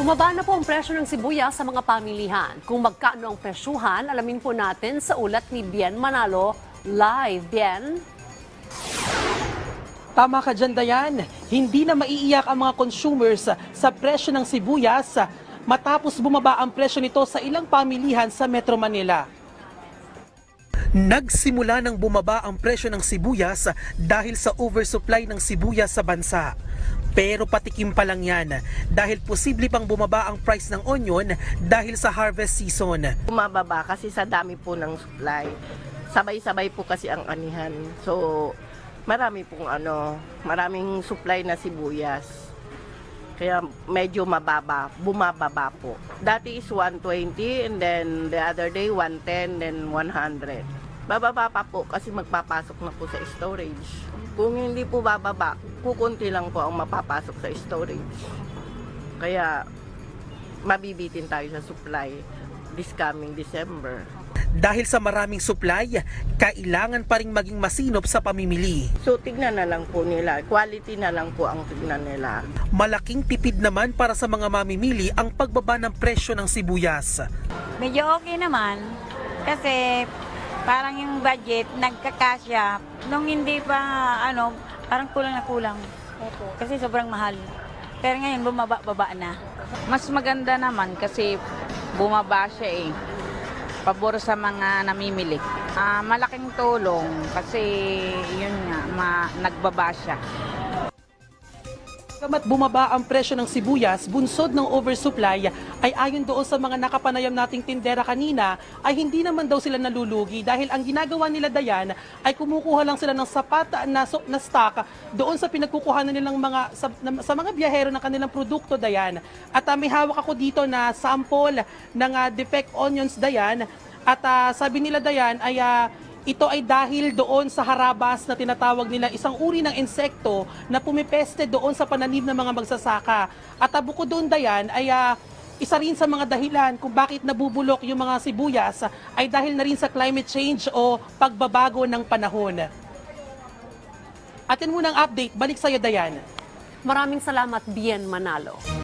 Bumaba na po ang presyo ng sibuyas sa mga pamilihan. Kung magkano ang presyuhan, alamin po natin sa ulat ni Bien Manalo live. Bien? Tama ka dyan, Dayan. Hindi na maiiyak ang mga consumers sa presyo ng sibuyas matapos bumaba ang presyo nito sa ilang pamilihan sa Metro Manila. Nagsimula ng bumaba ang presyo ng sibuyas dahil sa oversupply ng sibuyas sa bansa. Pero patikim pa lang yan dahil posible pang bumaba ang price ng onion dahil sa harvest season. Bumababa kasi sa dami po ng supply. Sabay-sabay po kasi ang anihan. So, marami pong ano, maraming supply na sibuyas. Kaya medyo mababa, bumababa po. Dati is 120 and then the other day 110 then 100. Bababa pa po kasi magpapasok na po sa storage. Kung hindi po bababa, kukunti lang po ang mapapasok sa storage. Kaya mabibitin tayo sa supply this coming December. Dahil sa maraming supply, kailangan pa rin maging masinop sa pamimili. So tignan na lang po nila, quality na lang po ang tignan nila. Malaking tipid naman para sa mga mamimili ang pagbaba ng presyo ng sibuyas. Medyo okay naman kasi parang yung budget nagkakasya nung hindi pa ano parang kulang na kulang kasi sobrang mahal pero ngayon bumaba-baba na Mas maganda naman kasi bumaba siya eh. Pabor sa mga namimili. Ah, malaking tulong kasi yun nga, ma- nagbaba siya. Kamat bumaba ang presyo ng sibuyas, bunsod ng oversupply, ay ayon doon sa mga nakapanayam nating tindera kanina, ay hindi naman daw sila nalulugi dahil ang ginagawa nila dayan ay kumukuha lang sila ng sapat na, na stock doon sa pinagkukuhanan nilang mga sa, na- sa mga biyahero ng kanilang produkto dayan. At ah, may hawak ako dito na sample ng ah, defect onions dayan at ah, sabi nila dayan ay ah, ito ay dahil doon sa harabas na tinatawag nila isang uri ng insekto na pumipeste doon sa pananim ng mga magsasaka. At uh, bukod doon dayan ay ah, isa rin sa mga dahilan kung bakit nabubulok yung mga sibuyas ah, ay dahil na rin sa climate change o pagbabago ng panahon. Atin muna ang update. Balik sa'yo, Dayan. Maraming salamat, Bien Manalo.